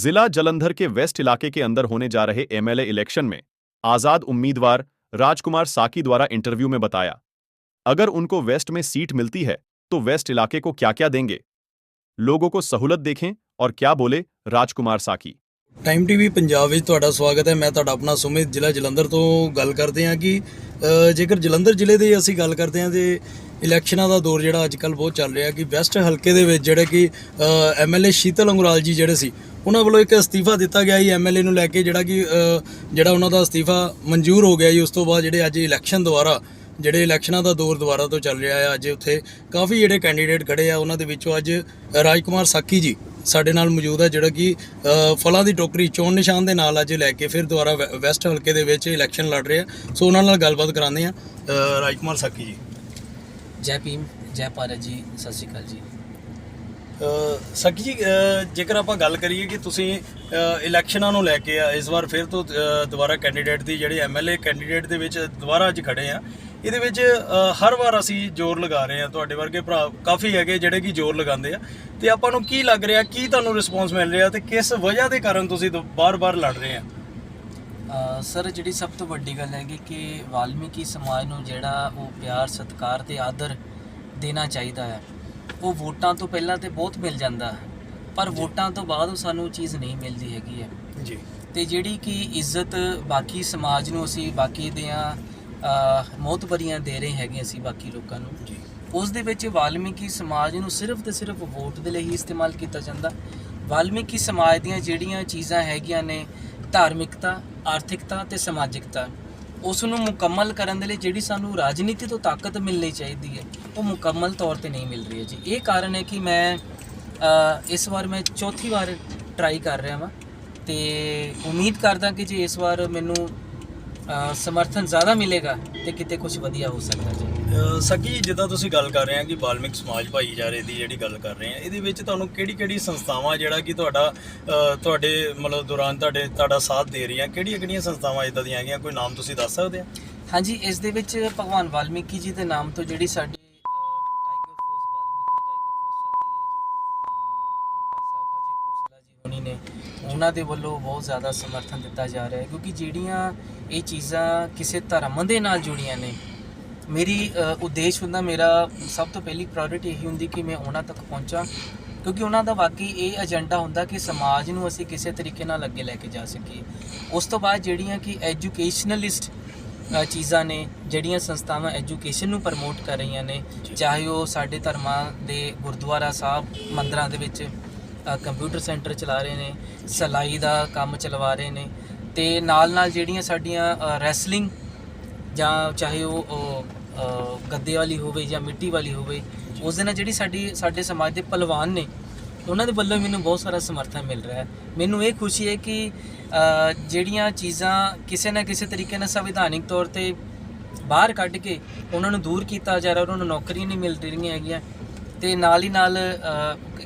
जिला जलंधर के वेस्ट इलाके के अंदर होने जा रहे एमएलए इलेक्शन में आजाद उम्मीदवार राजकुमार साकी द्वारा इंटरव्यू में बताया अगर उनको वेस्ट में सीट मिलती है तो वेस्ट इलाके को क्या क्या देंगे लोगों को सहूलत देखें और क्या बोले राजकुमार साकी ਟਾਈਮ ਟੀਵੀ ਪੰਜਾਬ ਵਿੱਚ ਤੁਹਾਡਾ ਸਵਾਗਤ ਹੈ ਮੈਂ ਤੁਹਾਡਾ ਆਪਣਾ ਸੁਮਿਤ ਜ਼ਿਲ੍ਹਾ ਜਲੰਧਰ ਤੋਂ ਗੱਲ ਕਰਦੇ ਹਾਂ ਕਿ ਅ, ਜੇਕਰ ਜਲੰਧਰ ਜ਼ਿਲ੍ਹੇ ਦੀ ਅਸੀਂ ਗੱਲ ਕਰਦੇ ਹਾਂ ਤੇ ਇਲੈਕਸ਼ਨਾਂ ਦਾ ਦੌਰ ਜਿਹੜਾ ਅੱਜ ਕੱਲ ਬਹੁਤ ਚੱਲ ਰਿਹਾ ਕਿ ਵੈਸਟ ਹਲਕੇ ਦੇ ਵਿੱਚ ਜਿਹੜੇ ਕਿ ਐਮਐਲਏ ਸ਼ੀਤਲ ਅੰਗੁਰਾਲ ਜੀ ਜਿਹੜੇ ਸੀ ਉਹਨਾਂ ਵੱਲੋਂ ਇੱਕ ਅਸਤੀਫਾ ਦਿੱਤਾ ਗਿਆ ਜੀ ਐਮਐਲਏ ਨੂੰ ਲੈ ਕੇ, ਜਿਹੜਾ ਕਿ ਜਿਹੜਾ ਉਹਨਾਂ ਦਾ ਅਸਤੀਫਾ ਮਨਜ਼ੂਰ ਹੋ ਗਿਆ ਜੀ। ਉਸ ਤੋਂ ਬਾਅਦ ਜਿਹੜੇ ਅੱਜ ਇਲੈਕਸ਼ਨ ਦੁਆਰਾ, ਜਿਹੜੇ ਇਲੈਕਸ਼ਨਾਂ ਦਾ ਦੌਰ ਦੁਬਾਰਾ ਤੋਂ ਚੱਲ ਰਿਹਾ ਹੈ ਅੱਜ ਉੱਥੇ ਕਾਫੀ ਜਿਹੜੇ ਕੈਂਡੀਡੇਟ ਖੜੇ ਆ, ਉਹਨਾਂ ਦੇ ਵਿੱਚੋਂ ਅੱਜ ਰਾਜਕੁਮਾਰ ਸਾਕੀ ਜੀ ਸਾਡੇ ਨਾਲ ਮੌਜੂਦ ਹੈ ਜਿਹੜਾ ਕਿ ਫਲਾਂ ਦੀ ਟੋਕਰੀ ਚੋਣ ਨਿਸ਼ਾਨ ਦੇ ਨਾਲ ਅੱਜ ਲੈ ਕੇ ਫਿਰ ਦੁਬਾਰਾ ਵੈ- ਵੈਸਟ ਹਲਕੇ ਦੇ ਵਿੱਚ ਇਲੈਕਸ਼ਨ ਲੜ ਰਹੇ ਆ। ਸੋ ਉਹਨਾਂ ਨਾਲ ਗੱਲਬਾਤ ਕਰਾਉਂਦੇ ਆ ਰਾਜਕੁਮਾਰ ਸਾਕੀ ਜੀ। ਜੈ ਭੀਮ, ਜੈ ਭਾਰਤ ਜੀ, ਸਤਿ ਸ਼੍ਰੀ ਅਕਾਲ ਜੀ। ਅ, ਜੀ ਜੇਕਰ ਆਪਾਂ ਗੱਲ ਕਰੀਏ ਕਿ ਤੁਸੀਂ ਇਲੈਕਸ਼ਨਾਂ ਨੂੰ ਲੈ ਕੇ ਆ ਇਸ ਵਾਰ ਫਿਰ ਤੋਂ ਦੁਬਾਰਾ ਕੈਂਡੀਡੇਟ ਦੀ ਜਿਹੜੀ ਐਮਐਲਏ ਕੈਂਡੀਡੇਟ ਦੇ ਵਿੱਚ ਦੁਬਾਰਾ ਅੱਜ ਖੜੇ ਆ ਇਹਦੇ ਵਿੱਚ ਹਰ ਵਾਰ ਅਸੀਂ ਜ਼ੋਰ ਲਗਾ ਰਹੇ ਆ ਤੁਹਾਡੇ ਵਰਗੇ ਭਰਾ ਕਾਫੀ ਹੈਗੇ ਜਿਹੜੇ ਕਿ ਜ਼ੋਰ ਲਗਾਉਂਦੇ ਆ ਤੇ ਆਪਾਂ ਨੂੰ ਕੀ ਲੱਗ ਰਿਹਾ ਕੀ ਤੁਹਾਨੂੰ ਰਿਸਪੌਂਸ ਮਿਲ ਰਿਹਾ ਤੇ ਕਿਸ ਵਜ੍ਹਾ ਦੇ ਕਾਰਨ ਤੁਸੀਂ ਬਾਰ-ਬਾਰ ਲੜ ਰਹੇ ਆ? ਸਰ ਜਿਹੜੀ ਸਭ ਤੋਂ ਵੱਡੀ ਗੱਲ ਹੈਗੀ ਕਿ ਵਾਲਮੀਕੀ ਸਮਾਜ ਨੂੰ ਜਿਹੜਾ ਉਹ ਪਿਆਰ ਸਤਿਕਾਰ ਤੇ ਆਦਰ ਦੇਣਾ ਚਾਹੀਦਾ ਹੈ। ਉਹ ਵੋਟਾਂ ਤੋਂ ਪਹਿਲਾਂ ਤੇ ਬਹੁਤ ਮਿਲ ਜਾਂਦਾ ਪਰ ਵੋਟਾਂ ਤੋਂ ਬਾਅਦ ਉਹ ਸਾਨੂੰ ਚੀਜ਼ ਨਹੀਂ ਮਿਲਦੀ ਹੈਗੀ ਹੈ। ਜੀ। ਤੇ ਜਿਹੜੀ ਕਿ ਇੱਜ਼ਤ ਬਾਕੀ ਸਮਾਜ ਨੂੰ ਅਸੀਂ ਬਾਕੀ ਦੀਆਂ ਅ, ਮੋਹਤਬਰੀਆਂ ਦੇ ਰਹੇ ਹੈਗੇ ਅਸੀਂ ਬਾਕੀ ਲੋਕਾਂ ਨੂੰ ਜੀ। ਉਸ ਦੇ ਵਿੱਚ ਵਾਲਮੀਕੀ ਸਮਾਜ ਨੂੰ ਸਿਰਫ ਤੇ ਸਿਰਫ ਵੋਟ ਦੇ ਲਈ ਹੀ ਇਸਤੇਮਾਲ ਕੀਤਾ ਜਾਂਦਾ। ਵਾਲਮੀਕੀ ਸਮਾਜ ਦੀਆਂ ਜਿਹੜੀਆਂ ਚੀਜ਼ਾਂ ਹੈਗੀਆਂ ਨੇ ਧਾਰਮਿਕਤਾ ਆਰਥਿਕਤਾ ਤੇ ਸਮਾਜਿਕਤਾ ਉਸ ਨੂੰ ਮੁਕੰਮਲ ਕਰਨ ਦੇ ਲਈ ਜਿਹੜੀ ਸਾਨੂੰ ਰਾਜਨੀਤੀ ਤੋਂ ਤਾਕਤ ਮਿਲਣੀ ਚਾਹੀਦੀ ਹੈ, ਉਹ ਮੁਕੰਮਲ ਤੌਰ ਤੇ ਨਹੀਂ ਮਿਲ ਰਹੀ ਹੈ ਜੀ। ਇਹ ਕਾਰਨ ਹੈ ਕਿ ਮੈਂ ਇਸ ਵਾਰ ਮੈਂ ਚੌਥੀ ਵਾਰ ਟਰਾਈ ਕਰ ਰਿਹਾ ਹਾਂ ਤੇ ਉਮੀਦ ਕਰਦਾ ਕਿ ਜੇ ਇਸ ਵਾਰ ਮੈਨੂੰ ਸਮਰਥਨ ਜ਼ਿਆਦਾ ਮਿਲੇਗਾ ਤੇ ਕਿਤੇ ਕੁਝ ਵਧੀਆ ਹੋ ਸਕਦਾ ਜੀ? ਸਕੀ ਜਿੱਦਾਂ ਤੁਸੀਂ ਗੱਲ ਕਰ ਰਹੇ ਆ ਕਿ ਬਾਲਮਿਕ ਸਮਾਜ ਭਾਈਚਾਰੇ ਦੀ ਜਿਹੜੀ ਗੱਲ ਕਰ ਰਹੇ ਆ ਇਹਦੇ ਵਿੱਚ ਤੁਹਾਨੂੰ ਕਿਹੜੀ ਕਿਹੜੀ ਸੰਸਥਾਵਾਂ ਜਿਹੜਾ ਕਿ ਤੁਹਾਡਾ ਤੁਹਾਡੇ ਮਤਲਬ ਦੌਰਾਨ ਤੁਹਾਡੇ ਤੁਹਾਡਾ ਸਾਥ ਦੇ ਰਹੀਆਂ ਕਿਹੜੀਆਂ ਕਿਹੜੀਆਂ ਸੰਸਥਾਵਾਂ ਇਦਾਂ ਦੀਆਂ ਹੈਗੀਆਂ? ਕੋਈ ਨਾਮ ਤੁਸੀਂ ਦੱਸ ਸਕਦੇ ਆ? ਹਾਂਜੀ ਇਸ ਦੇ ਵਿੱਚ ਭਗਵਾਨ ਵਾਲਮੀਕੀ ਜੀ ਦੇ ਨਾਮ ਤੋਂ ਜਿਹੜੀ ਸਾਡੀ ਅਹ, tiger force Valmiki tiger force ਚੱਲਦੀ ਹੈ ਅਹ, ਭਾਈ ਸਾਹਿਬ ਅਜੇ ਖੋਸਲਾ ਜੀ ਹੋਣੀ ਨੇ ਉਹਨਾਂ ਦੇ ਵੱਲੋਂ ਬਹੁਤ ਜ਼ਿਆਦਾ ਸਮਰਥਨ ਦਿੱਤਾ ਜਾ ਰਿਹਾ ਹੈ ਕਿਉਂਕਿ ਜਿਹੜੀਆਂ ਇਹ ਚੀਜ਼ਾਂ ਕਿਸੇ ਧਰਮ ਦੇ ਨਾਲ ਜੁੜੀਆਂ ਨੇ ਮੇਰੀ ਉਦੇਸ਼ ਹੁੰਦਾ ਮੇਰਾ ਸਭ ਤੋਂ ਪਹਿਲੀ ਪ੍ਰਾਇੋਰਟੀ ਇਹੀ ਹੁੰਦੀ ਕਿ ਮੈਂ ਉਹਨਾਂ ਤੱਕ ਪਹੁੰਚਾਂ ਕਿਉਂਕਿ ਉਹਨਾਂ ਦਾ ਵਾਕਈ ਇਹ ਏਜੰਡਾ ਹੁੰਦਾ ਕਿ ਸਮਾਜ ਨੂੰ ਅਸੀਂ ਕਿਸੇ ਤਰੀਕੇ ਨਾਲ ਅੱਗੇ ਲੈ ਕੇ ਜਾ ਸਕੀਏ। ਉਸ ਤੋਂ ਬਾਅਦ ਜਿਹੜੀਆਂ ਕਿ ਐਜੂਕੇਸ਼ਨਲਿਸਟ ਚੀਜ਼ਾਂ ਨੇ ਜਿਹੜੀਆਂ ਸੰਸਥਾਵਾਂ ਐਜੂਕੇਸ਼ਨ ਨੂੰ ਪ੍ਰਮੋਟ ਕਰ ਰਹੀਆਂ ਨੇ ਚਾਹੇ ਉਹ ਸਾਡੇ ਧਰਮਾਂ ਦੇ ਗੁਰਦੁਆਰਾ ਸਾਹਿਬ ਮੰਦਰਾਂ ਦੇ ਵਿੱਚ ਕੰਪਿਊਟਰ ਸੈਂਟਰ ਚਲਾ ਰਹੇ ਨੇ, ਸਲਾਈ ਦਾ ਕੰਮ ਚਲਵਾ ਰਹੇ ਨੇ ਤੇ ਨਾਲ ਨਾਲ ਜਿਹੜੀਆਂ ਸਾਡੀਆਂ ਰੈਸਲਿੰਗ ਜਾਂ ਚਾਹੇ ਉਹ ਗੱਦੇ ਵਾਲੀ ਹੋਵੇ ਜਾਂ ਮਿੱਟੀ ਵਾਲੀ ਹੋਵੇ, ਉਸ ਦੇ ਨਾਲ ਜਿਹੜੀ ਸਾਡੀ, ਸਾਡੇ ਸਮਾਜ ਦੇ ਪਹਿਲਵਾਨ ਨੇ, ਉਹਨਾਂ ਦੇ ਵੱਲੋਂ ਮੈਨੂੰ ਬਹੁਤ ਸਾਰਾ ਸਮਰਥਨ ਮਿਲ ਰਿਹਾ ਹੈ। ਮੈਨੂੰ ਇਹ ਖੁਸ਼ੀ ਹੈ ਕਿ ਜਿਹੜੀਆਂ ਚੀਜ਼ਾਂ ਕਿਸੇ ਨਾ ਕਿਸੇ ਤਰੀਕੇ ਨਾਲ ਸੰਵਿਧਾਨਿਕ ਤੌਰ ਤੇ ਬਾਹਰ ਕੱਢ ਕੇ ਉਹਨਾਂ ਨੂੰ ਦੂਰ ਕੀਤਾ ਜਾ ਰਿਹਾ ਉਹਨਾਂ ਨੂੰ ਨੌਕਰੀਆਂ ਨਹੀਂ ਮਿਲ ਰਹੀਆਂ ਹੈਗੀਆਂ ਤੇ ਨਾਲ ਹੀ ਨਾਲ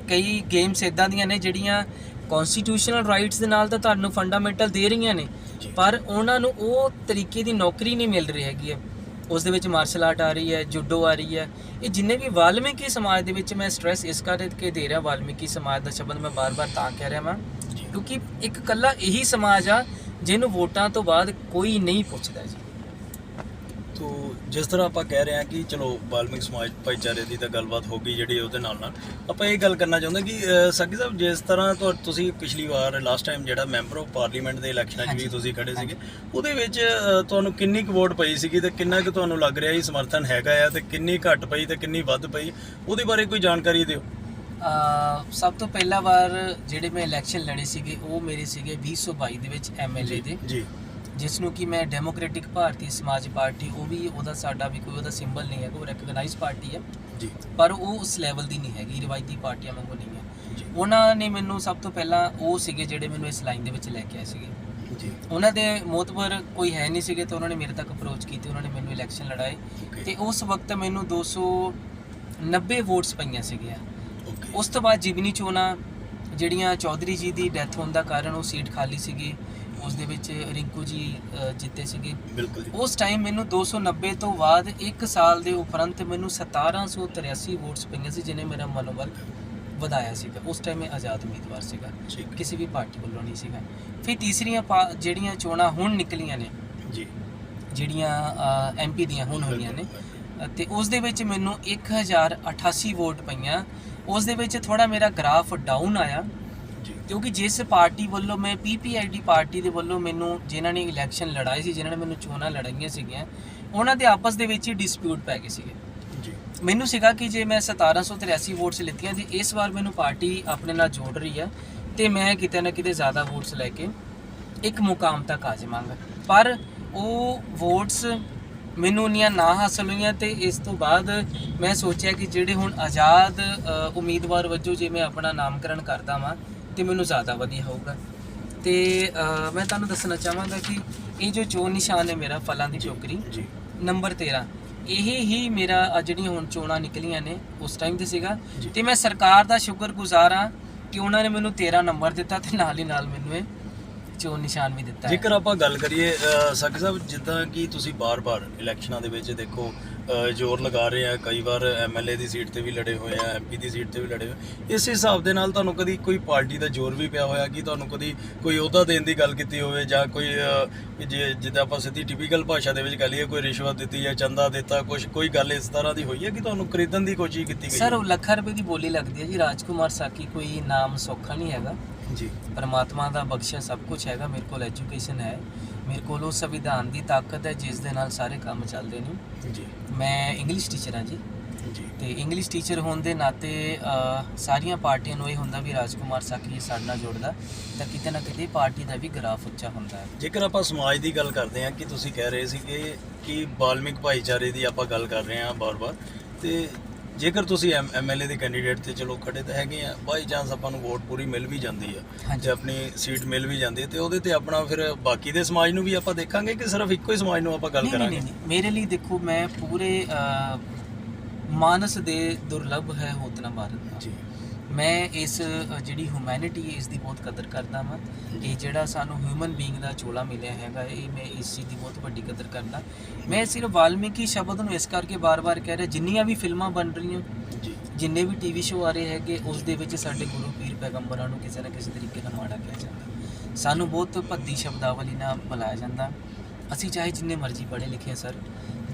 ਕਈ ਗੇਮਸ ਇਦਾਂ ਦੀਆਂ ਨੇ ਜਿਹੜੀਆਂ ਕਨਸਟੀਟਿਊਸ਼ਨਲ ਰਾਈਟਸ ਦੇ ਨਾਲ ਤਾਂ ਤੁਹਾਨੂੰ ਫੰਡਾਮੈਂਟਲ ਦੇ ਰਹੀਆਂ ਨੇ। ਪਰ ਉਹਨਾਂ ਨੂੰ ਉਹ ਤਰੀਕੇ ਦੀ ਨੌਕਰੀ ਨਹੀਂ ਮਿਲ ਰਹੀ ਹੈਗੀ ਹੈ। ਉਸ ਦੇ ਵਿੱਚ ਮਾਰਸ਼ਲ ਆਰਟ ਆ ਰਹੀ ਹੈ ਜੁਡੋ ਆ ਰਹੀ ਹੈ। ਇਹ ਜਿੰਨੇ ਵੀ ਵਾਲਮੀਕੀ ਸਮਾਜ ਦੇ ਵਿੱਚ ਮੈਂ ਸਟ੍ਰੈਸ ਇਸ ਕਰਕੇ ਦੇ ਰਿਹਾ ਵਾਲਮੀਕੀ ਸਮਾਜ ਦਾ ਸ਼ਬਦ ਮੈਂ ਬਾਰ-ਬਾਰ ਤਾਂ ਕਹਿ ਰਿਹਾ ਮੈਂ ਕਿਉਂਕਿ ਇੱਕ ਕੱਲਾ ਇਹੀ ਸਮਾਜ ਆ ਜਿਹਨੂੰ ਵੋਟਾਂ ਤੋਂ ਬਾਅਦ ਕੋਈ ਨਹੀਂ ਪੁੱਛਦਾ ਜੀ। ਤੋ ਜਿਸ ਤਰ੍ਹਾਂ ਆਪਾਂ ਕਹਿ ਰਹੇ ਹਾਂ ਕਿ ਚਲੋ ਬਾਲਮਿਕ ਸਮਾਜ ਭਾਈਚਾਰੇ ਦੀ ਤਾਂ ਗੱਲਬਾਤ ਹੋ ਗਈ ਜਿਹੜੀ ਉਹਦੇ ਨਾਲ ਨਾਲ ਆਪਾਂ ਇਹ ਗੱਲ ਕਰਨਾ ਚਾਹੁੰਦੇ ਕਿ ਸਾਕੀ ਸਾਹਿਬ ਜਿਸ ਤਰ੍ਹਾਂ ਤੁਸੀਂ ਪਿਛਲੀ ਵਾਰ ਲਾਸਟ ਟਾਈਮ ਜਿਹੜਾ ਮੈਂਬਰ ਆਫ ਪਾਰਲੀਮੈਂਟ ਦੇ ਇਲੈਕਸ਼ਨਾਂ 'ਚ ਵੀ। ਤੁਸੀਂ ਖੜੇ ਸੀਗੇ ਉਹਦੇ ਵਿੱਚ ਤੁਹਾਨੂੰ ਕਿੰਨੀ ਕੁ ਵੋਟ ਪਈ ਸੀਗੀ ਤੇ ਕਿੰਨਾ ਕੁ ਤੁਹਾਨੂੰ ਲੱਗ ਰਿਹਾ ਇਹ ਸਮਰਥਨ ਹੈਗਾ ਆ ਤੇ ਕਿੰਨੀ ਘੱਟ ਪਈ ਤੇ ਕਿੰਨੀ ਵੱਧ ਪਈ? ਉਹਦੇ ਬਾਰੇ ਕੋਈ ਜਾਣਕਾਰੀ ਦਿਓ। ਸਭ ਤੋਂ ਪਹਿਲਾ ਵਾਰ ਜਿਹੜੇ ਮੈਂ ਇਲੈਕਸ਼ਨ ਲੜੇ ਸੀਗੇ ਉਹ ਮੇਰੇ ਸੀਗੇ 2022 ਦੇ ਵਿੱਚ ਐਮਐਲਏ ਦੇ। ਜੀ। ਜਿਸ ਨੂੰ ਕਿ ਮੈਂ ਡੈਮੋਕ੍ਰੈਟਿਕ ਭਾਰਤੀ ਸਮਾਜ ਪਾਰਟੀ ਉਹ ਵੀ ਉਹਦਾ ਸਾਡਾ ਵੀ ਕੋਈ ਉਹਦਾ ਸਿੰਬਲ ਨਹੀਂ ਹੈ ਉਹ ਰੈਕਗਨਾਈਜ਼ ਪਾਰਟੀ ਹੈ। ਜੀ। ਪਰ ਉਹ ਉਸ ਲੈਵਲ ਦੀ ਨਹੀਂ ਹੈਗੀ ਰਿਵਾਇਤੀ ਪਾਰਟੀਆਂ ਵਾਂਗੂ ਨਹੀਂ ਹੈ। ਜੀ। ਉਹਨਾਂ ਨੇ ਮੈਨੂੰ ਸਭ ਤੋਂ ਪਹਿਲਾਂ ਉਹ ਸੀਗੇ ਜਿਹੜੇ ਮੈਨੂੰ ਇਸ ਲਾਈਨ ਦੇ ਵਿੱਚ ਲੈ ਕੇ ਆਏ ਸੀਗੇ। ਜੀ। ਉਹਨਾਂ ਦੇ ਮੋਤਬਰ ਕੋਈ ਹੈ ਨਹੀਂ ਸੀਗੇ ਤਾਂ ਉਹਨਾਂ ਨੇ ਮੇਰੇ ਤੱਕ ਅਪਰੋਚ ਕੀਤੀ ਉਹਨਾਂ ਨੇ ਮੈਨੂੰ ਇਲੈਕਸ਼ਨ ਲੜਾਏ। ਤੇ ਉਸ ਵਕਤ ਮੈਨੂੰ 290 ਵੋਟਸ ਪਈਆਂ ਸੀਗੀਆਂ। ਉਸ ਤੋਂ ਬਾਅਦ ਜਿਮਨੀ ਚੋਣਾਂ ਜਿਹੜੀਆਂ ਚੌਧਰੀ ਜੀ ਦੀ ਡੈਥ ਹੋਣ ਦਾ ਕਾਰਨ ਉਹ ਸੀਟ ਖਾਲੀ ਸੀਗੀ। ਉਸ ਦੇ ਵਿੱਚ ਰਿੰਕੂ ਜੀ ਅ, ਜਿੱਤੇ ਸੀਗੇ। ਬਿਲਕੁਲ ਜੀ। ਉਸ ਟਾਈਮ ਮੈਨੂੰ 290 ਤੋਂ ਬਾਅਦ 1 ਸਾਲ ਦੇ ਉਪਰੰਤ ਮੈਨੂੰ 1783 ਵੋਟਸ ਪਈਆਂ ਸੀ ਜਿਹਨੇ ਮੇਰਾ ਮਨੋਬਲ ਵਧਾਇਆ ਸੀਗਾ। ਉਸ ਟਾਈਮ ਮੈਂ ਆਜ਼ਾਦ ਉਮੀਦਵਾਰ ਸੀਗਾ। ਠੀਕ ਕਿਸੇ ਵੀ ਪਾਰਟੀ ਵੱਲੋਂ ਨਹੀਂ ਸੀਗਾ। ਫਿਰ ਤੀਸਰੀਆਂ ਪਾ- ਜਿਹੜੀਆਂ ਚੋਣਾਂ ਹੁਣ ਨਿਕਲੀਆਂ ਨੇ ਜੀ। ਜਿਹੜੀਆਂ ਐਮਪੀ ਦੀਆਂ ਹੁਣ ਹੋਈਆਂ ਨੇ ਤੇ ਉਸ ਦੇ ਵਿੱਚ ਮੈਨੂੰ 1088 ਵੋਟ ਪਈਆਂ। ਉਸ ਦੇ ਵਿੱਚ ਥੋੜਾ ਮੇਰਾ ਗ੍ਰਾਫ ਡਾਊਨ ਆਇਆ। ਕਿਉਂਕਿ ਜਿਸ ਪਾਰਟੀ ਵੱਲੋਂ ਮੈਂ ਪੀਪੀਆਈਡੀ ਪਾਰਟੀ ਦੇ ਵੱਲੋਂ ਮੈਨੂੰ ਜਿਨ੍ਹਾਂ ਨੇ ਇਲੈਕਸ਼ਨ ਲੜਾਏ ਸੀ ਜਿਨ੍ਹਾਂ ਨੇ ਮੈਨੂੰ ਚੋਣਾਂ ਲੜਾਈਆਂ ਸੀਗੀਆਂ ਉਹਨਾਂ ਦੇ ਆਪਸ ਦੇ ਵਿੱਚ ਹੀ ਡਿਸਪਿਊਟ ਪੈ ਗਏ ਸੀਗੇ। ਜੀ। ਮੈਨੂੰ ਸੀਗਾ ਕਿ ਜੇ ਮੈਂ 1783 ਵੋਟਸ ਲਿੱਤੀਆਂ ਤੇ ਇਸ ਵਾਰ ਮੈਨੂੰ ਪਾਰਟੀ ਆਪਣੇ ਨਾਲ ਜੋੜ ਰਹੀ ਆ ਤੇ ਮੈਂ ਕਿਤੇ ਨਾ ਕਿਤੇ ਜ਼ਿਆਦਾ ਵੋਟਸ ਲੈ ਕੇ ਇੱਕ ਮੁਕਾਮ ਤੱਕ ਆ ਜਾਵਾਂਗਾ। ਪਰ ਉਹ ਵੋਟਸ ਮੈਨੂੰ ਉਨੀਆਂ ਨਾ ਹਾਸਲ ਹੋਈਆਂ ਤੇ ਇਸ ਤੋਂ ਬਾਅਦ ਮੈਂ ਸੋਚਿਆ ਕਿ ਜਿਹੜੇ ਹੁਣ ਆਜ਼ਾਦ ਉਮੀਦਵਾਰ ਵਜੋਂ ਜੇ ਮੈਂ ਆਪਣਾ ਨਾਮਕਰਨ ਕਰਦਾ ਵਾਂ ਤੇ ਮੈਨੂੰ ਜ਼ਿਆਦਾ ਵਧੀਆ ਹੋਊਗਾ। ਤੇ ਮੈਂ ਤੁਹਾਨੂੰ ਦੱਸਣਾ ਚਾਹਾਂਗਾ ਕਿ ਇਹ ਜੋ ਚੋਣ ਨਿਸ਼ਾਨ ਹੈ ਮੇਰਾ ਫਲਾਂ ਦੀ ਟੋਕਰੀ ਜੀ। ਨੰਬਰ 13 ਇਹ ਹੀ ਮੇਰਾ ਆਹ ਜਿਹੜੀਆਂ ਹੁਣ ਚੋਣਾਂ ਨਿਕਲੀਆਂ ਨੇ ਉਸ ਟਾਈਮ ਤੇ ਸੀਗਾ। ਤੇ ਮੈਂ ਸਰਕਾਰ ਦਾ ਸ਼ੁਕਰਗੁਜ਼ਾਰ ਹਾਂ ਕਿ ਉਹਨਾਂ ਨੇ ਮੈਨੂੰ 13 ਨੰਬਰ ਦਿੱਤਾ ਤੇ ਨਾਲ ਹੀ ਨਾਲ ਮੈਨੂੰ ਇਹ ਚੋਣ ਨਿਸ਼ਾਨ ਵੀ ਦਿੱਤਾ ਜੇਕਰ ਆਪਾਂ ਗੱਲ ਕਰੀਏ ਸਾਕੀ ਸਾਹਿਬ ਜਿੱਦਾਂ ਕਿ ਤੁਸੀਂ ਬਾਰ-ਬਾਰ ਇਲੈਕਸ਼ਨਾਂ ਦੇ ਵਿੱਚ ਦੇਖੋ ਜ਼ੋਰ ਲਗਾ ਰਹੇ ਆ। ਕਈ ਵਾਰ ਐਮਐਲਏ ਦੀ ਸੀਟ ਤੇ ਵੀ ਲੜੇ ਹੋਏ ਆ ਐਮਪੀ ਦੀ ਸੀਟ ਤੇ ਵੀ ਲੜੇ ਹੋਏ ਇਸ ਹਿਸਾਬ ਦੇ ਨਾਲ ਤੁਹਾਨੂੰ ਕਦੀ ਕੋਈ ਪਾਰਟੀ ਦਾ ਜ਼ੋਰ ਵੀ ਪਿਆ ਹੋਇਆ ਕਿ ਤੁਹਾਨੂੰ ਕਦੀ ਕੋਈ ਅਹੁਦਾ ਦੇਣ ਦੀ ਗੱਲ ਕੀਤੀ ਹੋਵੇ ਜਾਂ ਕੋਈ ਜੇ ਜਿੱਦਾਂ ਆਪਾਂ ਸਿੱਧੀ ਟਿਪੀਕਲ ਭਾਸ਼ਾ ਦੇ ਵਿੱਚ ਕਹ ਲਈਏ ਕੋਈ ਰਿਸ਼ਵਤ ਦਿੱਤੀ ਜਾਂ ਚੰਦਾ ਦਿੱਤਾ ਕੁਝ ਕੋਈ ਗੱਲ ਇਸ ਤਰ੍ਹਾਂ ਦੀ ਹੋਈ ਹੈ ਕਿ ਤੁਹਾਨੂੰ ਖਰੀਦਣ ਦੀ ਕੋਸ਼ਿਸ਼ ਕੀਤੀ ਗਈ ਸਰ ਉਹ ਲੱਖਾਂ ਰੁਪਏ ਦੀ ਬੋਲੀ ਲੱਗਦੀ ਹੈ ਜੀ। ਰਾਜਕੁਮਾਰ ਸਾਕੀ ਕੋਈ ਨਾਮ ਸੌਖਾ ਨਹੀਂ ਹੈਗਾ। ਜੀ। ਪਰਮਾਤਮਾ ਦਾ ਬਖਸ਼ਿਆ ਸਭ ਕੁਝ ਹੈਗਾ। ਮੇਰੇ ਕੋਲ ਐਜੂਕੇਸ਼ਨ ਹੈ। ਮੇਰੇ ਕੋਲ ਉਹ ਸੰਵਿਧਾਨ ਦੀ ਤਾਕਤ ਹੈ ਜਿਸ ਦੇ ਨਾਲ ਸਾਰੇ ਕੰਮ ਚੱਲਦੇ ਨੇ। ਜੀ। ਮੈਂ ਇੰਗਲਿਸ਼ ਟੀਚਰ ਹਾਂ ਜੀ। ਜੀ। ਤੇ ਇੰਗਲਿਸ਼ ਟੀਚਰ ਹੋਣ ਦੇ ਨਾਤੇ ਸਾਰੀਆਂ ਪਾਰਟੀਆਂ ਨੂੰ ਇਹ ਹੁੰਦਾ ਵੀ ਰਾਜਕੁਮਾਰ ਸਾਕੀ ਸਾਡੇ ਨਾਲ ਜੁੜਦਾ ਤਾਂ ਕਿਤੇ ਨਾ ਕਿਤੇ ਪਾਰਟੀ ਦਾ ਵੀ ਗ੍ਰਾਫ ਉੱਚਾ ਹੁੰਦਾ ਹੈ। ਜੇਕਰ ਆਪਾਂ ਸਮਾਜ ਦੀ ਗੱਲ ਕਰਦੇ ਹਾਂ ਕਿ ਤੁਸੀਂ ਕਹਿ ਰਹੇ ਸੀ ਕਿ ਕਿ ਬਾਲਮਿਕ ਭਾਈਚਾਰੇ ਦੀ ਆਪਾਂ ਗੱਲ ਕਰ ਰਹੇ ਹਾਂ ਬਾਰ-ਬਾਰ ਤੇ ਜੇਕਰ ਤੁਸੀਂ ਐਮਐਲਏ ਦੇ ਕੈਂਡੀਡੇਟ ਤੇ ਚਲੋ ਖੜੇ ਤਾਂ ਹੈਗੇ ਆ ਬਾਈ ਚਾਂਸ ਆਪਾਂ ਨੂੰ ਵੋਟ ਪੂਰੀ ਮਿਲ ਵੀ ਜਾਂਦੀ ਆ। ਤੇ ਆਪਣੀ ਸੀਟ ਮਿਲ ਵੀ ਜਾਂਦੀ ਹੈ ਤੇ ਉਹਦੇ ਤੇ ਆਪਣਾ ਫਿਰ ਬਾਕੀ ਦੇ ਸਮਾਜ ਨੂੰ ਵੀ ਆਪਾਂ ਦੇਖਾਂਗੇ ਕਿ ਸਿਰਫ ਇੱਕੋ ਹੀ ਸਮਾਜ ਨੂੰ ਆਪਾਂ ਗੱਲ ਕਰਾਂਗੇ ਨਹੀਂ ਨਹੀਂ। ਮੇਰੇ ਲਈ ਦੇਖੋ ਮੈਂ ਪੂਰੇ ਮਾਨਸ ਦੇ ਦੁਰਲਭ ਹੈ ਹੋਤਨਾ ਭਾਰਤ ਜੀ ਮੈਂ ਇਸ ਜਿਹੜੀ ਹਿਊਮੈਨਿਟੀ ਹੈ ਇਸ ਦੀ ਬਹੁਤ ਕਦਰ ਕਰਦਾ ਹਾਂ ਇਹ ਜਿਹੜਾ ਸਾਨੂੰ ਹਿਊਮਨ ਬੀਇੰਗ ਦਾ ਚੋਲਾ ਮਿਲਿਆ ਹੈਗਾ ਇਹ ਮੈਂ ਇਸ ਚੀਜ਼ ਦੀ ਬਹੁਤ ਵੱਡੀ ਕਦਰ ਕਰਦਾ। ਮੈਂ ਸਿਰਫ ਵਾਲਮੀਕੀ ਸ਼ਬਦ ਨੂੰ ਇਸ ਕਰਕੇ ਬਾਰ-ਬਾਰ ਕਹਿ ਰਿਹਾ ਜਿੰਨੀਆਂ ਵੀ ਫਿਲਮਾਂ ਬਣ ਰਹੀਆਂ ਜਿੰਨੇ ਵੀ ਟੀਵੀ ਸ਼ੋਅ ਆ ਰਹੇ ਹੈਗੇ ਉਸ ਦੇ ਵਿੱਚ ਸਾਡੇ ਗੁਰੂ ਪੀਰ ਪੈਗੰਬਰਾਂ ਨੂੰ ਕਿਸੇ ਨਾ ਕਿਸੇ ਤਰੀਕੇ ਨਾਲ ਮਾੜਾ ਕਿਹਾ ਜਾਂਦਾ। ਸਾਨੂੰ ਬਹੁਤ ਭੱਦੀ ਸ਼ਬਦਾਵਲੀ ਨਾਲ ਬੁਲਾਇਆ ਜਾਂਦਾ। ਅਸੀਂ ਚਾਹੇ ਜਿੰਨੇ ਮਰਜ਼ੀ ਪੜ੍ਹੇ ਲਿਖੇ ਸਰ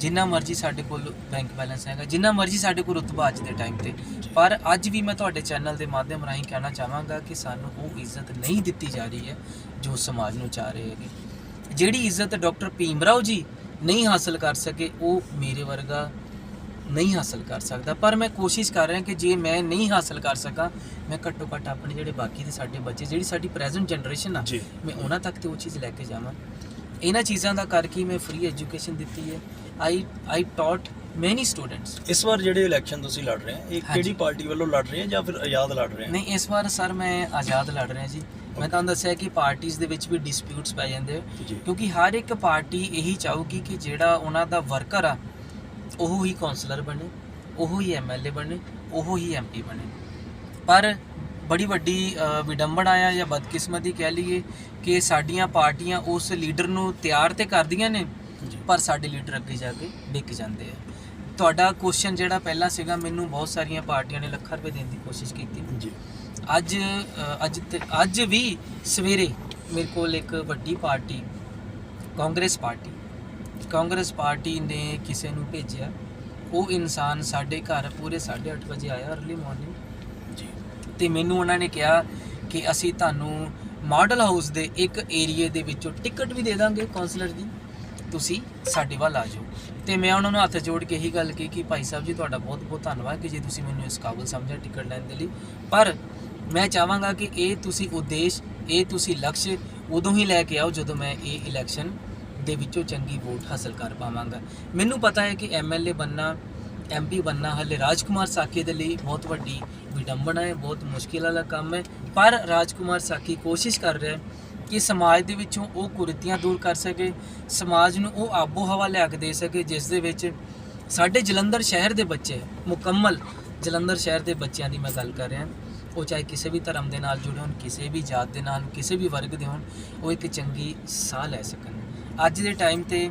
ਜਿੰਨਾ ਮਰਜ਼ੀ ਸਾਡੇ ਕੋਲ ਬੈਂਕ ਬੈਲੈਂਸ ਹੈਗਾ ਜਿੰਨਾ ਮਰਜ਼ੀ ਸਾਡੇ ਕੋਲ ਰੁਤਬਾ ਅੱਜ ਦੇ ਟਾਈਮ ਤੇ। ਪਰ ਅੱਜ ਵੀ ਮੈਂ ਤੁਹਾਡੇ ਚੈਨਲ ਦੇ ਮਾਧਿਅਮ ਰਾਹੀਂ ਕਹਿਣਾ ਚਾਹਾਂਗਾ ਕਿ ਸਾਨੂੰ ਉਹ ਇੱਜ਼ਤ ਨਹੀਂ ਦਿੱਤੀ ਜਾ ਰਹੀ ਹੈ ਜੋ ਸਮਾਜ ਨੂੰ ਚਾਹ ਰਹੇ ਹੈਗੇ। ਜਿਹੜੀ ਇੱਜ਼ਤ ਡਾਕਟਰ ਭੀਮਰਾਓ ਜੀ ਨਹੀਂ ਹਾਸਲ ਕਰ ਸਕੇ ਉਹ ਮੇਰੇ ਵਰਗਾ ਨਹੀਂ ਹਾਸਲ ਕਰ ਸਕਦਾ। ਪਰ ਮੈਂ ਕੋਸ਼ਿਸ਼ ਕਰ ਰਿਹਾ ਕਿ ਜੇ ਮੈਂ ਨਹੀਂ ਹਾਸਲ ਕਰ ਸਕਾਂ ਮੈਂ ਘੱਟੋ ਘੱਟ ਆਪਣੇ ਜਿਹੜੇ ਬਾਕੀ ਦੇ ਸਾਡੇ ਬੱਚੇ ਜਿਹੜੀ ਸਾਡੀ ਪ੍ਰੈਜ਼ੈਂਟ ਜਨਰੇਸ਼ਨ ਆ। ਮੈਂ ਉਹਨਾਂ ਤੱਕ ਤੇ ਉਹ ਚੀਜ਼ ਲੈ ਕੇ ਜਾਵਾਂ। ਇਹਨਾਂ ਚੀਜ਼ਾਂ ਦਾ ਕਰਕੇ ਮੈਂ ਫ੍ਰੀ ਐਜੂਕੇਸ਼ਨ ਦਿੱਤੀ ਹੈ। ਆਈ ਆਈ ਟਾਟ ਮੈਨੀ ਸਟੂਡੈਂਟਸ ਇਸ ਵਾਰ ਜਿਹੜੇ ਇਲੈਕਸ਼ਨ ਤੁਸੀਂ ਲੜ ਰਹੇ ਆ ਇਹ ਹਾਂਜੀ। ਕਿਹੜੀ ਪਾਰਟੀ ਵੱਲੋਂ ਲੜ ਰਹੇ ਆ ਜਾਂ ਫਿਰ ਆਜ਼ਾਦ ਲੜ ਰਹੇ ਆ ਨਹੀਂ ਇਸ ਵਾਰ ਸਰ ਮੈਂ ਆਜ਼ਾਦ ਲੜ ਰਿਹਾ ਜੀ। ਮੈਂ ਤੁਹਾਨੂੰ ਦੱਸਿਆ ਕਿ ਪਾਰਟੀਆਂ ਦੇ ਵਿੱਚ ਵੀ ਡਿਸਪਿਊਟਸ ਪੈ ਜਾਂਦੇ ਆ। ਜੀ। ਕਿਉਂਕਿ ਹਰ ਇੱਕ ਪਾਰਟੀ ਇਹੀ ਚਾਹੂਗੀ ਕਿ ਜਿਹੜਾ ਉਹਨਾਂ ਦਾ ਵਰਕਰ ਆ ਉਹ ਹੀ ਕਾਉਂਸਲਰ ਬਣੇ ਉਹ ਹੀ ਐਮਐਲਏ ਬਣੇ ਉਹ ਹੀ ਐਮਪੀ ਬਣੇ। ਪਰ ਬੜੀ ਵੱਡੀ ਅ, ਵਿਡੰਬਣਾ ਆ ਜਾਂ ਬਦਕਿਸਮਤੀ ਕਹਿ ਲਈਏ ਕਿ ਸਾਡੀਆਂ ਪਾਰਟੀਆਂ ਉਸ ਲੀਡਰ ਨੂੰ ਤਿਆਰ ਤੇ ਕਰਦੀਆਂ ਨੇ ਪਰ ਸਾਡੇ ਲੀਡਰ ਅੱਗੇ ਜਾ ਕੇ ਵਿਕ ਜਾਂਦੇ ਆ। ਤੁਹਾਡਾ ਕੁਐਸਚਨ ਜਿਹੜਾ ਪਹਿਲਾਂ ਸੀਗਾ ਮੈਨੂੰ ਬਹੁਤ ਸਾਰੀਆਂ ਪਾਰਟੀਆਂ ਨੇ ਲੱਖਾਂ ਰੁਪਏ ਦੇਣ ਦੀ ਕੋਸ਼ਿਸ਼ ਕੀਤੀ। ਜੀ। ਅੱਜ ਅ, ਅੱਜ ਤੇ ਅੱਜ ਵੀ ਸਵੇਰੇ ਮੇਰੇ ਕੋਲ ਇੱਕ ਵੱਡੀ party Congress party Congress party ਨੇ ਕਿਸੇ ਨੂੰ ਭੇਜਿਆ। ਉਹ ਇਨਸਾਨ ਸਾਡੇ ਘਰ ਪੂਰੇ 8:30 ਵਜੇ ਆਇਆ अर्ਲੀ ਮਾਰਨਿੰਗ ਜੀ। ਤੇ ਮੈਨੂੰ ਉਹਨਾਂ ਨੇ ਕਿਹਾ ਕਿ ਅਸੀਂ ਤੁਹਾਨੂੰ ਮਾਡਲ ਹਾਊਸ ਦੇ ਇੱਕ ਏਰੀਏ ਦੇ ਵਿੱਚੋਂ ਟਿਕਟ ਵੀ ਦੇ ਦਾਂਗੇ ਕਾਉਂਸਲਰ ਦੀ। ਤੁਸੀਂ ਸਾਡੇ ਵੱਲ ਆ ਜਾਓ। ਤੇ ਮੈਂ ਉਹਨਾਂ ਨੂੰ ਹੱਥ ਜੋੜ ਕੇ ਇਹੀ ਗੱਲ ਕਹੀ ਕਿ ਭਾਈ ਸਾਹਿਬ ਜੀ, ਤੁਹਾਡਾ ਬਹੁਤ ਬਹੁਤ ਧੰਨਵਾਦ ਕਿ ਜੇ ਤੁਸੀਂ ਮੈਨੂੰ ਇਸ ਕਾਬਲ ਸਮਝਿਆ ਟਿਕਟ ਲੈਣ ਦੇ ਲਈ। ਪਰ ਮੈਂ ਚਾਹਾਂਗਾ ਕਿ ਇਹ ਤੁਸੀਂ ਉਦੇਸ਼, ਇਹ ਤੁਸੀਂ ਲਕਸ਼ ਉਦੋਂ ਹੀ ਲੈ ਕੇ ਆਓ ਜਦੋਂ ਮੈਂ ਇਹ ਇਲੈਕਸ਼ਨ ਦੇ ਵਿੱਚੋਂ ਚੰਗੀ ਵੋਟ ਹਾਸਲ ਕਰ ਪਾਵਾਂਗਾ। ਮੈਨੂੰ ਪਤਾ ਹੈ ਕਿ ਐਮਐਲਏ ਬੰਨਾ ਐਮਪੀ ਬੰਨਾ ਹਲੇ ਰਾਜਕੁਮਾਰ ਸਾਕੀ ਦੇ ਲਈ ਬਹੁਤ ਵੱਡੀ ਵਿਡੰਬਣਾ ਹੈ, ਬਹੁਤ ਮੁਸ਼ਕਿਲ ਵਾਲਾ ਕੰਮ ਹੈ। ਪਰ ਰਾਜਕੁਮਾਰ ਸਾਕੀ ਕੋਸ਼ਿਸ਼ ਕਰ ਰਿਹਾ ਹੈ ਕਿ ਸਮਾਜ ਦੇ ਵਿੱਚੋਂ ਉਹ ਕੁਰੀਤੀਆਂ ਦੂਰ ਕਰ ਸਕੇ, ਸਮਾਜ ਨੂੰ ਉਹ ਆਬੋ ਹਵਾ ਲਿਆ ਕੇ ਦੇ ਸਕੇ, ਜਿਸ ਦੇ ਵਿੱਚ ਸਾਡੇ ਜਲੰਧਰ ਸ਼ਹਿਰ ਦੇ ਬੱਚੇ, ਮੁਕੰਮਲ ਜਲੰਧਰ ਸ਼ਹਿਰ ਦੇ ਬੱਚਿਆਂ ਦੀ ਮੈਂ ਗੱਲ ਕਰ ਰਿਹਾ। ਉਹ ਚਾਹੇ ਕਿਸੇ ਵੀ ਧਰਮ ਦੇ ਨਾਲ ਜੁੜੇ ਹੋਣ, ਕਿਸੇ ਵੀ ਜਾਤ ਦੇ ਨਾਲ, ਕਿਸੇ ਵੀ ਵਰਗ ਦੇ ਹੋਣ, ਉਹ ਇੱਕ ਚੰਗੀ ਸਾਹ ਲੈ ਸਕਣ। ਅੱਜ ਦੇ ਟਾਈਮ ਤੇ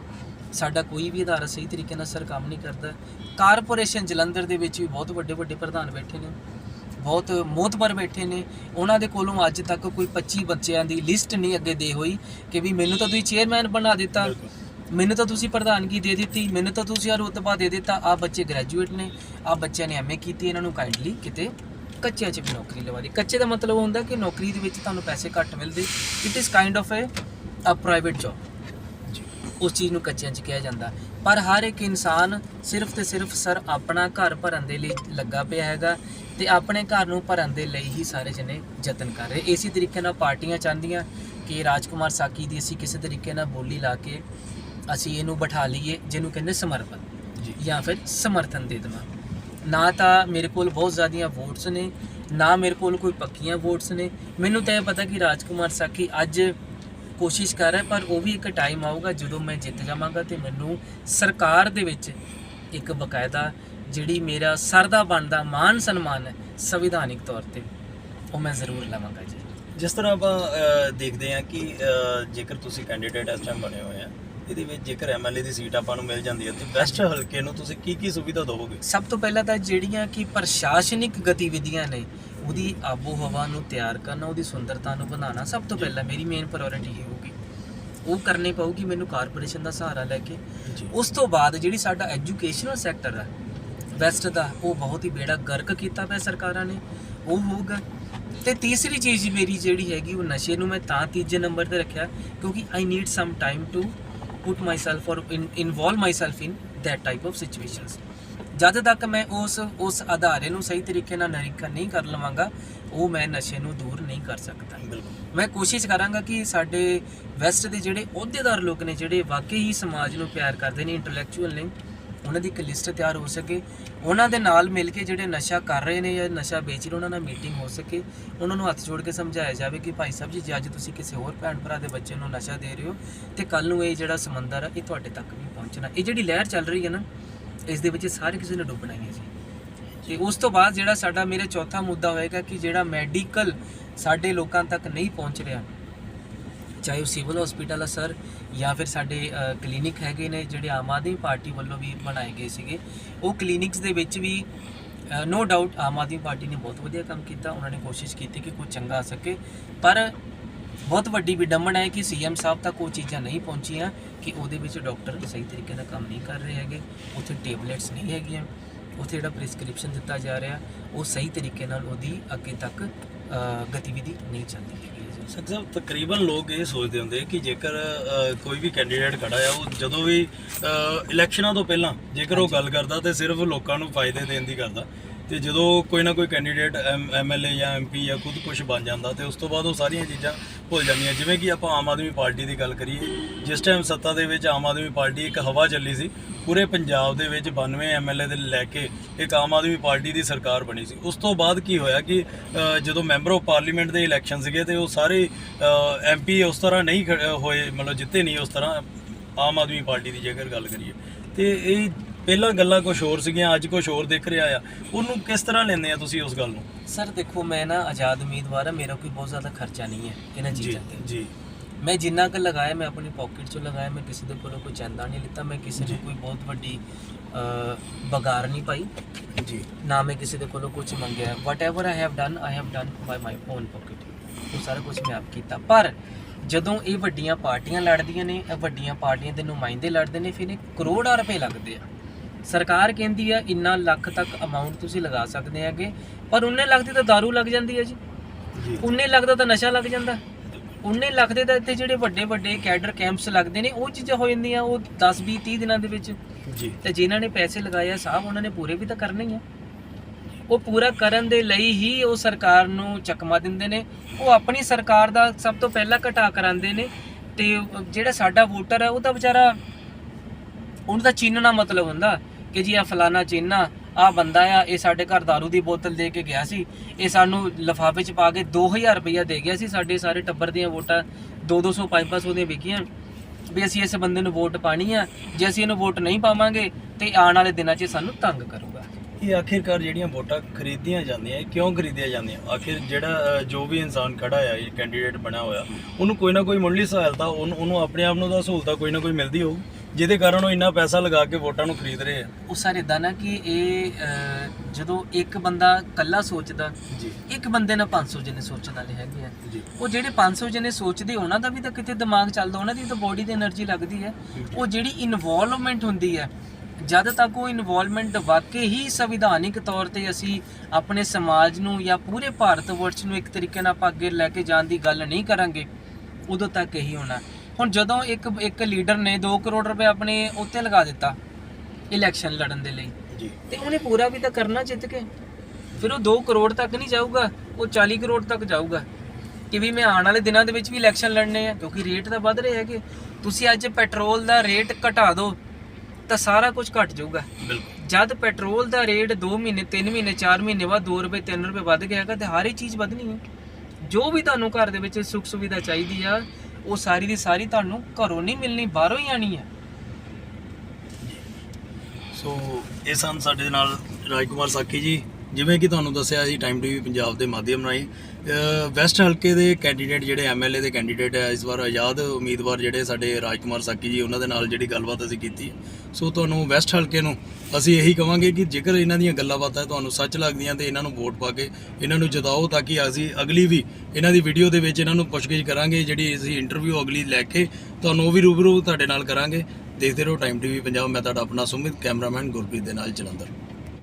ਸਾਡਾ ਕੋਈ ਵੀ ਅਧਾਰਾ ਸਹੀ ਤਰੀਕੇ ਨਾਲ ਸਰ ਕੰਮ ਨਹੀਂ ਕਰਦਾ। ਕਾਰਪੋਰੇਸ਼ਨ ਜਲੰਧਰ ਦੇ ਵਿੱਚ ਵੀ ਬਹੁਤ ਵੱਡੇ ਵੱਡੇ ਪ੍ਰਧਾਨ ਬੈਠੇ ਨੇ। ਬਹੁਤ ਮੋਤਬਰ ਬੈਠੇ ਨੇ। ਉਹਨਾਂ ਦੇ ਕੋਲੋਂ ਅੱਜ ਤੱਕ ਕੋਈ 25 ਬੱਚਿਆਂ ਦੀ ਲਿਸਟ ਨਹੀਂ ਅੱਗੇ ਦੇ ਹੋਈ ਕਿ ਵੀ ਮੈਨੂੰ ਤਾਂ ਤੁਸੀਂ ਚੇਅਰਮੈਨ ਬਣਾ ਦਿੱਤਾ। ਮੈਨੂੰ ਤਾਂ ਤੁਸੀਂ ਪ੍ਰਧਾਨਗੀ ਦੇ ਦਿੱਤੀ ਮੈਨੂੰ ਤਾਂ ਤੁਸੀਂ ਆ ਰੁਤਬਾ ਦੇ ਦਿੱਤਾ। ਆ ਬੱਚੇ ਗ੍ਰੈਜੂਏਟ ਨੇ ਆ ਬੱਚਿਆਂ ਨੇ ਐਮਏ ਕੀਤੀ ਇਹਨਾਂ ਨੂੰ ਕਾਈਂਡਲੀ ਕਿਤੇ ਕੱਚਿਆਂ 'ਚ ਵੀ ਨੌਕਰੀ ਲਵਾ ਦੀ ਕੱਚੇ ਦਾ ਮਤਲਬ ਹੁੰਦਾ ਕਿ ਨੌਕਰੀ ਦੇ ਵਿੱਚ ਤੁਹਾਨੂੰ ਪੈਸੇ ਘੱਟ ਮਿਲਦੇ। It is kind of uh uh private job ਉਸ ਚੀਜ਼ ਨੂੰ ਕੱਚਿਆਂ 'ਚ ਕਿਹਾ ਜਾਂਦਾ। ਪਰ ਹਰ ਇੱਕ ਇਨਸਾਨ ਸਿਰਫ ਤੇ ਸਿਰਫ ਸਰ ਆਪਣਾ ਘਰ ਭਰਨ ਦੇ ਲਈ ਲੱਗਾ ਪਿਆ ਹੈਗਾ। ਤੇ ਆਪਣੇ ਘਰ ਨੂੰ ਭਰਨ ਦੇ ਲਈ ਹੀ ਸਾਰੇ ਜਣੇ ਯਤਨ ਕਰ ਰਹੇ। ਇਸੇ ਤਰੀਕੇ ਨਾਲ ਪਾਰਟੀਆਂ ਚਾਹੁੰਦੀਆਂ ਕਿ ਰਾਜਕੁਮਾਰ ਸਾਕੀ ਦੀ ਅਸੀਂ ਕਿਸੇ ਤਰੀਕੇ ਨਾਲ ਬੋਲੀ ਲਾ ਕੇ ਅਸੀਂ ਇਹਨੂੰ ਬਿਠਾ ਲਈਏ ਜਿਹਨੂੰ ਕਹਿੰਦੇ ਸਮਰਪਣ ਜੀ। ਜਾਂ ਫਿਰ ਸਮਰਥਨ ਦੇ ਦੇਣਾ ਨਾ ਤਾਂ ਮੇਰੇ ਕੋਲ ਬਹੁਤ ਜ਼ਿਆਦੀਆਂ ਵੋਟਸ ਨੇ ਨਾ ਮੇਰੇ ਕੋਲ ਕੋਈ ਪੱਕੀਆਂ ਵੋਟਸ ਨੇ। ਮੈਨੂੰ ਤਾਂ ਇਹ ਪਤਾ ਕਿ ਰਾਜਕੁਮਾਰ ਸਾਕੀ ਅੱਜ ਕੋਸ਼ਿਸ਼ ਕਰ ਰਿਹਾ ਪਰ ਉਹ ਵੀ ਇੱਕ ਟਾਈਮ ਆਊਗਾ ਜਦੋਂ ਮੈਂ ਜਿੱਤ ਜਾਵਾਂਗਾ ਤੇ ਮੈਨੂੰ ਸਰਕਾਰ ਦੇ ਵਿੱਚ ਇੱਕ ਬਕਾਇਦਾ ਜਿਹੜੀ ਮੇਰਾ ਸਰ ਦਾ ਬਣਦਾ ਮਾਨ ਸਨਮਾਨ ਹੈ ਸੰਵਿਧਾਨਿਕ ਤੌਰ ਤੇ ਉਹ ਮੈਂ ਜ਼ਰੂਰ ਲਵਾਂਗਾ ਜੀ। ਜਿਸ ਤਰ੍ਹਾਂ ਆਪਾਂ ਦੇਖਦੇ ਹਾਂ ਕਿ ਜੇਕਰ ਤੁਸੀਂ ਕੈਂਡੀਡੇਟ ਇਸ ਟਾਈਮ ਬਣੇ ਹੋਏ ਆ ਇਹਦੇ ਵਿੱਚ ਜੇਕਰ ਐਮਐਲਏ ਦੀ ਸੀਟ ਆਪਾਂ ਨੂੰ ਮਿਲ ਜਾਂਦੀ ਹੈ ਤੇ ਬੈਸਟ ਹਲਕੇ ਨੂੰ ਤੁਸੀਂ ਕੀ ਕੀ ਸੁਵਿਧਾ ਦਿਓਗੇ ਸਭ ਤੋਂ ਪਹਿਲਾਂ ਤਾਂ ਜਿਹੜੀਆਂ ਕਿ ਪ੍ਰਸ਼ਾਸਨਿਕ ਗਤੀਵਿਧੀਆਂ ਨੇ ਉਹਦੀ ਆਬੋ ਹਵਾ ਨੂੰ ਤਿਆਰ ਕਰਨਾ ਉਹਦੀ ਸੁੰਦਰਤਾ ਨੂੰ ਵਧਾਉਣਾ ਸਭ ਤੋਂ ਪਹਿਲਾਂ ਮੇਰੀ ਮੇਨ ਪ੍ਰਾਇੋਰਟੀ ਇਹ ਹੋਊਗੀ। ਉਹ ਕਰਨੀ ਪਊਗੀ ਮੈਨੂੰ ਕਾਰਪੋਰੇਸ਼ਨ ਦਾ ਸਹਾਰਾ ਲੈ ਕੇ। ਉਸ ਤੋਂ ਬਾਅਦ ਜਿਹੜੀ ਸਾਡਾ ਐਜੂਕੇਸ਼ਨਲ ਸੈਕਟਰ ਹੈ ਵੈਸਟ ਦਾ ਉਹ ਬਹੁਤ ਹੀ ਬੇੜਾ ਗਰਕ ਕੀਤਾ ਪਿਆ ਸਰਕਾਰਾਂ ਨੇ ਉਹ ਹੋਊਗਾ। ਤੇ ਤੀਸਰੀ ਚੀਜ਼ ਮੇਰੀ ਜਿਹੜੀ ਹੈਗੀ ਉਹ ਨਸ਼ੇ ਨੂੰ ਮੈਂ ਤਾਂ ਤੀਜੇ ਨੰਬਰ ਤੇ ਰੱਖਿਆ ਕਿਉਂਕਿ I need some time to put myself or involve myself in that type of situations ਜਦ ਤੱਕ ਮੈਂ ਉਸ ਉਸ ਆਧਾਰੇ ਨੂੰ ਸਹੀ ਤਰੀਕੇ ਨਾਲ ਨਿਰੀਖਣ ਨਹੀਂ ਕਰ ਲਵਾਂਗਾ ਉਹ ਮੈਂ ਨਸ਼ੇ ਨੂੰ ਦੂਰ ਨਹੀਂ ਕਰ ਸਕਦਾ। ਮੈਂ ਕੋਸ਼ਿਸ਼ ਕਰਾਂਗਾ ਕਿ ਸਾਡੇ ਵੈਸਟ ਦੇ ਜਿਹੜੇ ਅਹੁਦੇਦਾਰ ਲੋਕ ਨੇ ਜਿਹੜੇ ਵਾਕਈ ਹੀ ਸਮਾਜ ਨੂੰ ਪਿਆਰ ਕਰਦੇ ਨੇ ਇੰਟੈਲੈਕਚੁਅਲ ਨੇ ਉਹਨਾਂ ਦੀ ਇੱਕ ਲਿਸਟ ਤਿਆਰ ਹੋ ਸਕੇ। ਉਹਨਾਂ ਦੇ ਨਾਲ ਮਿਲ ਕੇ ਜਿਹੜੇ ਨਸ਼ਾ ਕਰ ਰਹੇ ਨੇ ਜਾਂ ਨਸ਼ਾ ਵੇਚ ਰਹੇ ਉਹਨਾਂ ਨਾਲ ਮੀਟਿੰਗ ਹੋ ਸਕੇ। ਉਹਨਾਂ ਨੂੰ ਹੱਥ ਜੋੜ ਕੇ ਸਮਝਾਇਆ ਜਾਵੇ ਕਿ ਭਾਈ ਸਾਹਿਬ ਜੀ, ਜੇ ਅੱਜ ਤੁਸੀਂ ਕਿਸੇ ਹੋਰ ਭੈਣ ਭਰਾ ਦੇ ਬੱਚੇ ਨੂੰ ਨਸ਼ਾ ਦੇ ਰਹੇ ਹੋ, ਤੇ ਕੱਲ ਨੂੰ ਇਹ ਜਿਹੜਾ ਸਮੁੰਦਰ ਆ, ਇਹ ਤੁਹਾਡੇ ਤੱਕ ਵੀ ਪਹੁੰਚਣਾ। ਇਹ ਜਿਹੜੀ ਲਹਿਰ ਚੱਲ ਰਹੀ ਹੈ ਨਾ, ਇਸ ਦੇ ਵਿੱਚ ਸਾਰੇ ਕਿਸੇ ਨੇ ਡੁੱਬਣਾ ਹੀ ਹੈ ਜੀ। ਤੇ ਉਸ ਤੋਂ ਬਾਅਦ ਜਿਹੜਾ ਸਾਡਾ, ਮੇਰੇ ਚੌਥਾ ਮੁੱਦਾ ਹੋਏਗਾ ਕਿ ਜਿਹੜਾ ਮੈਡੀਕਲ ਸਾਡੇ ਲੋਕਾਂ ਤੱਕ ਨਹੀਂ ਪਹੁੰਚ ਰਿਹਾ ਚਾਹੇ ਉਹ ਸਿਵਲ ਹਸਪੀਟਲ ਆ ਸਰ, ਜਾਂ ਫਿਰ ਸਾਡੇ ਕਲੀਨਿਕ ਹੈਗੇ ਨੇ ਜਿਹੜੇ ਆਮ ਆਦਮੀ ਪਾਰਟੀ ਵੱਲੋਂ ਵੀ ਬਣਾਏ ਗਏ ਸੀਗੇ। ਉਹ ਕਲੀਨਿਕਸ ਦੇ ਵਿੱਚ ਵੀ no doubt Aam Aadmi party ਨੇ ਬਹੁਤ ਵਧੀਆ ਕੰਮ ਕੀਤਾ। ਉਹਨਾਂ ਨੇ ਕੋਸ਼ਿਸ਼ ਕੀਤੀ ਕਿ ਕੁਝ ਚੰਗਾ ਆ ਸਕੇ। ਪਰ ਬਹੁਤ ਵੱਡੀ ਵਿਡੰਬਣਾ ਹੈ ਕਿ ਸੀਐਮ ਸਾਹਿਬ ਤੱਕ ਉਹ ਚੀਜ਼ਾਂ ਨਹੀਂ ਪਹੁੰਚੀਆਂ ਕਿ ਉਹਦੇ ਵਿੱਚ ਡਾਕਟਰ ਸਹੀ ਤਰੀਕੇ ਨਾਲ ਕੰਮ ਨਹੀਂ ਕਰ ਰਹੇ ਹੈਗੇ। ਉੱਥੇ ਟੇਬਲੇਟਸ ਨਹੀਂ ਹੈਗੀਆਂ। ਉੱਥੇ ਜਿਹੜਾ ਪ੍ਰਿਸਕ੍ਰਿਪਸ਼ਨ ਦਿੱਤਾ ਜਾ ਰਿਹਾ, ਉਹ ਸਹੀ ਤਰੀਕੇ ਨਾਲ ਉਹਦੀ ਅੱਗੇ ਤੱਕ ਗਤੀਵਿਧੀ ਨਹੀਂ ਚੱਲਦੀ ਹੈਗੀ। ਸਰ ਤਕਰੀਬਨ ਲੋਕ ਇਹ ਸੋਚਦੇ ਹੁੰਦੇ ਕਿ ਜੇਕਰ ਕੋਈ ਵੀ ਕੈਂਡੀਡੇਟ ਖੜਾ ਆ ਉਹ ਜਦੋਂ ਵੀ ਇਲੈਕਸ਼ਨਾਂ ਤੋਂ ਪਹਿਲਾਂ ਜੇਕਰ ਉਹ ਗੱਲ ਕਰਦਾ ਤੇ ਸਿਰਫ ਲੋਕਾਂ ਨੂੰ ਫਾਇਦੇ ਦੇਣ ਦੀ ਕਰਦਾ ਤੇ ਜਦੋਂ ਕੋਈ ਨਾ ਕੋਈ ਕੈਂਡੀਡੇਟ ਐਮਐਲਏ ਜਾਂ ਐਮਪੀ ਜਾਂ ਖੁਦ ਕੁਝ ਬਣ ਜਾਂਦਾ ਤੇ ਉਸ ਤੋਂ ਬਾਅਦ ਉਹ ਸਾਰੀਆਂ ਚੀਜ਼ਾਂ ਭੁੱਲ ਜਾਂਦੀਆਂ। ਜਿਵੇਂ ਕਿ ਆਪਾਂ ਆਮ ਆਦਮੀ ਪਾਰਟੀ ਦੀ ਗੱਲ ਕਰੀਏ ਜਿਸ ਟਾਈਮ ਸੱਤਾ ਦੇ ਵਿੱਚ ਆਮ ਆਦਮੀ ਪਾਰਟੀ ਇੱਕ ਹਵਾ ਚੱਲੀ ਸੀ ਪੂਰੇ ਪੰਜਾਬ ਦੇ ਵਿੱਚ 92 ਐਮਐਲਏ ਦੇ ਲੈ ਕੇ ਇੱਕ ਆਮ ਆਦਮੀ ਪਾਰਟੀ ਦੀ ਸਰਕਾਰ ਬਣੀ ਸੀ। ਉਸ ਤੋਂ ਬਾਅਦ ਕੀ ਹੋਇਆ ਕਿ ਜਦੋਂ ਮੈਂਬਰ ਆਫ ਪਾਰਲੀਮੈਂਟ ਦੇ ਇਲੈਕਸ਼ਨ ਸੀਗੇ ਤੇ ਉਹ ਸਾਰੇ ਐਮਪੀ ਉਸ ਤਰ੍ਹਾਂ ਨਹੀਂ ਖੜ- ਹੋਏ ਮਤਲਬ ਜਿੱਤੇ ਨਹੀਂ ਉਸ ਤਰ੍ਹਾਂ ਆਮ ਆਦਮੀ ਪਾਰਟੀ ਦੀ ਜੇਕਰ ਗੱਲ ਕਰੀਏ। ਤੇ ਇਹ ਪਹਿਲਾਂ ਗੱਲਾਂ ਕੁਝ ਹੋਰ ਸੀਗੀਆਂ ਅੱਜ ਕੁਝ ਹੋਰ ਦਿਖ ਰਿਹਾ ਆ। ਉਹਨੂੰ ਕਿਸ ਤਰ੍ਹਾਂ ਲੈਂਦੇ ਆ ਤੁਸੀਂ ਉਸ ਗੱਲ ਨੂੰ? ਸਰ ਦੇਖੋ ਮੈਂ ਨਾ ਆਜ਼ਾਦ ਉਮੀਦਵਾਰ ਹਾਂ ਮੇਰਾ ਕੋਈ ਬਹੁਤ ਜ਼ਿਆਦਾ ਖਰਚਾ ਨਹੀਂ ਹੈ ਇਹਨਾਂ ਚੀਜ਼ਾਂ ਤੇ। ਜੀ। ਮੈਂ ਜਿੰਨਾ ਕੁ ਲਗਾਇਆ ਮੈਂ ਆਪਣੀ ਪਾਕਟ ਚੋਂ ਲਗਾਇਆ ਮੈਂ ਕਿਸੇ ਦੇ ਕੋਲੋਂ ਕੋਈ ਚੰਦਾ ਨਹੀਂ ਲਿੱਤਾ ਮੈਂ ਕਿਸੇ। ਨੂੰ ਕੋਈ ਬਹੁਤ ਵੱਡੀ ਬਗਾਰ ਨਹੀਂ ਪਾਈ। ਜੀ। ਨਾ ਮੈਂ ਕਿਸੇ ਦੇ ਕੋਲੋਂ ਕੁਝ ਮੰਗਿਆ। Whatever I have done I have done by my own pocket ਉਹ ਸਾਰਾ ਕੁਝ ਮੈਂ ਆਪ ਕੀਤਾ। ਪਰ ਜਦੋਂ ਇਹ ਵੱਡੀਆਂ ਪਾਰਟੀਆਂ ਲੜਦੀਆਂ ਨੇ ਇਹ ਵੱਡੀਆਂ ਪਾਰਟੀਆਂ ਦੇ ਨੁਮਾਇੰਦੇ ਲੜਦੇ ਨੇ ਫਿਰ ਇਹ ਕਰੋੜਾਂ ਰੁਪਏ ਲੱਗਦੇ ਆ। ਸਰਕਾਰ ਕਹਿੰਦੀ ਆ ਇੰਨਾ ਲੱਖ ਤੱਕ ਅਮਾਉਂਟ ਤੁਸੀਂ ਲਗਾ ਸਕਦੇ ਹੈਗੇ ਪਰ ਉਹਨੇ ਲੱਗਦੀ ਤਾਂ दारू ਲੱਗ ਜਾਂਦੀ ਹੈ ਜੀ। ਜੀ। ਉਹਨੇ ਲੱਗਦਾ ਤਾਂ ਨਸ਼ਾ ਲੱਗ ਜਾਂਦਾ। ਉਹਨੇ ਲੱਗਦੇ ਤਾਂ ਇੱਥੇ ਜਿਹੜੇ ਵੱਡੇ ਵੱਡੇ ਕੈਡਰ ਕੈਂਪਸ ਲੱਗਦੇ ਨੇ ਉਹ ਚੀਜ਼ਾਂ ਹੋ ਜਾਂਦੀਆਂ ਉਹ 10 20 30 ਦਿਨਾਂ ਦੇ ਵਿੱਚ। ਜੀ। ਤੇ ਜਿਨ੍ਹਾਂ ਨੇ ਪੈਸੇ ਲਗਾਏ ਆ ਸਾਹਿਬ ਉਹਨਾਂ ਨੇ ਪੂਰੇ ਵੀ ਤਾਂ ਕਰਨੇ ਹੀ ਆ। ਉਹ ਪੂਰਾ ਕਰਨ ਦੇ ਲਈ ਹੀ ਉਹ ਸਰਕਾਰ ਨੂੰ ਚਕਮਾ ਦਿੰਦੇ ਨੇ। ਉਹ ਆਪਣੀ ਸਰਕਾਰ ਦਾ ਸਭ ਤੋਂ ਪਹਿਲਾਂ ਘਟਾ ਕਰਾਉਂਦੇ ਨੇ। ਤੇ ਜਿਹੜਾ ਸਾਡਾ ਵੋਟਰ ਹੈ ਉਹ ਤਾਂ ਵਿਚਾਰਾ ਉਹਨੂੰ ਤਾਂ ਚੀਨਣਾ ਮਤਲਬ ਹੁੰਦਾ ਕਿ ਜੀ ਆ ਫਲਾਣਾ ਚੀਨਾ ਆ ਬੰਦਾ ਆ, ਇਹ ਸਾਡੇ ਘਰ दारू ਦੀ ਬੋਤਲ ਦੇ ਕੇ ਗਿਆ ਸੀ। ਇਹ ਸਾਨੂੰ ਲਫਾਫੇ ਚ ਪਾ ਕੇ 2000 ਰੁਪਇਆ ਦੇ ਗਿਆ ਸੀ। ਸਾਡੇ ਸਾਰੇ ਟੱਬਰ ਦੀਆਂ ਵੋਟਾਂ 2-200 500 ਦੀਆਂ ਵਿਕੀਆਂ। ਵੀ ਅਸੀਂ ਇਸ ਬੰਦੇ ਨੂੰ ਵੋਟ ਪਾਣੀ ਆ। ਜੇ ਅਸੀਂ ਇਹਨੂੰ ਵੋਟ ਨਹੀਂ ਪਾਵਾਂਗੇ ਤੇ ਆਉਣ ਵਾਲੇ ਦਿਨਾਂ 'ਚ ਸਾਨੂੰ ਤੰਗ ਕਰੂਗਾ। ਇਹ ਆਖਿਰਕਾਰ ਜਿਹੜੀਆਂ ਵੋਟਾਂ ਖਰੀਦੀਆਂ ਜਾਂਦੀਆਂ, ਇਹ ਕਿਉਂ ਖਰੀਦੀਆਂ ਜਾਂਦੀਆਂ? ਆਖਿਰ ਜਿਹੜਾ ਜੋ ਵੀ ਇਨਸਾਨ ਖੜਾ ਆ ਇਹ ਕੈਂਡੀਡੇਟ ਬਣਿਆ ਹੋਇਆ, ਉਹਨੂੰ ਕੋਈ ਨਾ ਕੋਈ ਮੁੱਢਲੀ ਸਹਾਇਤਾ, ਉਹਨੂੰ ਉਹਨੂੰ ਆਪਣੇ ਆਪ ਨੂੰ ਤਾਂ ਸਹੂਲਤਾਂ ਕੋਈ ਨਾ ਕੋਈ ਮਿਲਦੀ ਹੋਊ। ਜਿਹਦੇ ਕਾਰਨ ਉਹ ਇੰਨਾ ਪੈਸਾ ਲਗਾ ਕੇ ਵੋਟਾਂ ਨੂੰ ਖਰੀਦ ਰਹੇ ਆ। ਉਹ ਸਰ ਇਦਾਂ ਨਾ ਕਿ ਇਹ ਜਦੋਂ ਇੱਕ ਬੰਦਾ ਕੱਲਾ ਸੋਚਦਾ ਜੀ। ਇੱਕ ਬੰਦੇ ਨਾਲ 500 ਜਣੇ ਸੋਚਣ ਵਾਲੇ ਹੈਗੇ ਆ। ਉਹ ਜਿਹੜੇ 500 ਜਣੇ ਸੋਚਦੇ ਉਹਨਾਂ ਦਾ ਵੀ ਤਾਂ ਕਿਤੇ ਦਿਮਾਗ ਚੱਲਦਾ ਉਹਨਾਂ ਦੀ ਤਾਂ ਬੋਡੀ ਤੇ એનર્ਜੀ ਲੱਗਦੀ ਹੈ। ਉਹ ਜਿਹੜੀ ਇਨਵੋਲਵਮੈਂਟ ਹੁੰਦੀ ਹੈ ਜਦ ਤੱਕ ਉਹ ਇਨਵੋਲਵਮੈਂਟ ਵਾਕਈ ਹੀ ਸੰਵਿਧਾਨਿਕ ਤੌਰ ਤੇ ਅਸੀਂ ਆਪਣੇ ਸਮਾਜ ਨੂੰ ਜਾਂ ਪੂਰੇ ਭਾਰਤ ਵਰਸ਼ ਨੂੰ ਇੱਕ ਤਰੀਕੇ ਨਾਲ ਆਪਾਂ ਅੱਗੇ ਲੈ ਕੇ ਜਾਣ ਦੀ ਗੱਲ ਨਹੀਂ ਕਰਾਂਗੇ ਉਦੋਂ ਤੱਕ ਇਹੀ ਹੋਣਾ। ਹੁਣ ਜਦੋਂ ਇੱਕ ਇੱਕ ਲੀਡਰ ਨੇ 2 ਕਰੋੜ ਰੁਪਏ ਆਪਣੇ ਉੱਤੇ ਲਗਾ ਦਿੱਤਾ ਇਲੈਕਸ਼ਨ ਲੜਨ ਦੇ ਲਈ ਜੀ। ਤੇ ਉਹਨੇ ਪੂਰਾ ਵੀ ਤਾਂ ਕਰਨਾ ਜਿੱਤ ਕੇ। ਫਿਰ ਉਹ 2 ਕਰੋੜ ਤੱਕ ਨਹੀਂ ਜਾਊਗਾ ਉਹ 40 ਕਰੋੜ ਤੱਕ ਜਾਊਗਾ। ਕਿ ਵੀ ਮੈਂ ਆਉਣ ਵਾਲੇ ਦਿਨਾਂ ਦੇ ਵਿੱਚ ਵੀ ਇਲੈਕਸ਼ਨ ਲੜਨੇ ਆ ਕਿਉਂਕਿ ਰੇਟ ਤਾਂ ਵੱਧ ਰਹੇ ਹੈਗੇ। ਤੁਸੀਂ ਅੱਜ ਪੈਟਰੋਲ ਦਾ ਰੇਟ ਘਟਾ ਦਿਓ ਤਾਂ ਸਾਰਾ ਕੁਝ ਘਟ ਜਾਊਗਾ। ਬਿਲਕੁਲ। ਜਦ ਪੈਟਰੋਲ ਦਾ ਰੇਟ 2 ਮਹੀਨੇ 3 ਮਹੀਨੇ 4 ਮਹੀਨੇ ਬਾਅਦ 2 ਰੁਪਏ 3 ਰੁਪਏ ਵੱਧ ਗਿਆ ਹੈਗਾ ਤੇ ਹਰ ਇੱਕ ਚੀਜ਼ ਵਧਣੀ ਹੈ। ਜੋ ਵੀ ਤੁਹਾਨੂੰ ਘਰ ਦੇ ਵਿੱਚ ਸੁੱਖ ਸੁਵਿਧਾ ਚਾਹੀਦੀ ਆ ਉਹ ਸਾਰੀ ਦੀ ਸਾਰੀ ਤੁਹਾਨੂੰ ਘਰੋਂ ਨਹੀਂ ਮਿਲਣੀ, ਬਾਹਰੋਂ ਹੀ ਆਣੀ ਹੈ। ਸੋ ਇਹ ਸਨ ਸਾਡੇ ਨਾਲ ਰਾਜਕੁਮਾਰ ਸਾਕੀ ਜੀ। ਜਿਵੇਂ ਕਿ ਤੁਹਾਨੂੰ ਦੱਸਿਆ ਜੀ ਟਾਈਮ ਟੀਵੀ ਪੰਜਾਬ ਦੇ ਮਾਧਿਅਮ ਰਾਹੀਂ ਵੈਸਟ ਹਲਕੇ ਦੇ ਕੈਂਡੀਡੇਟ ਜਿਹੜੇ ਐਮਐਲਏ ਦੇ ਕੈਂਡੀਡੇਟ ਹੈ ਇਸ ਵਾਰ ਆਜ਼ਾਦ ਉਮੀਦਵਾਰ ਜਿਹੜੇ ਸਾਡੇ ਰਾਜਕੁਮਾਰ ਸਾਕੀ ਜੀ, ਉਹਨਾਂ ਦੇ ਨਾਲ ਜਿਹੜੀ ਗੱਲਬਾਤ ਅਸੀਂ ਕੀਤੀ। ਸੋ ਤੁਹਾਨੂੰ ਵੈਸਟ ਹਲਕੇ ਨੂੰ ਅਸੀਂ ਇਹੀ ਕਵਾਂਗੇ ਕਿ ਜੇਕਰ ਇਹਨਾਂ ਦੀਆਂ ਗੱਲਾਂ ਬਾਤਾਂ ਤੁਹਾਨੂੰ ਸੱਚ ਲੱਗਦੀਆਂ ਤੇ ਇਹਨਾਂ ਨੂੰ ਵੋਟ ਪਾ ਕੇ ਇਹਨਾਂ ਨੂੰ ਜਿਤਾਓ, ਤਾਂ ਕਿ ਅਸੀਂ ਅਗਲੀ ਵੀ ਇਹਨਾਂ ਦੀ ਵੀਡੀਓ ਦੇ ਵਿੱਚ ਇਹਨਾਂ ਨੂੰ ਪੁੱਛਗਿੱਛ ਕਰਾਂਗੇ, ਜਿਹੜੀ ਅਸੀਂ ਇੰਟਰਵਿਊ ਅਗਲੀ ਲੈ ਕੇ ਤੁਹਾਨੂੰ ਉਹ ਵੀ ਰੂਬਰੂ ਤੁਹਾਡੇ ਨਾਲ ਕਰਾਂਗੇ। ਦੇਖਦੇ ਰਹੋ ਟਾਈਮ ਟੀਵੀ ਪੰਜਾਬ, ਮੈਂ ਤੁਹਾਡਾ ਆਪਣਾ ਸੁਮਿਤ ਕੈਮਰਾਮੈਨ ਗੁਰਪ੍ਰੀਤ ਦੇ ਨਾਲ ਜਲੰਧਰ।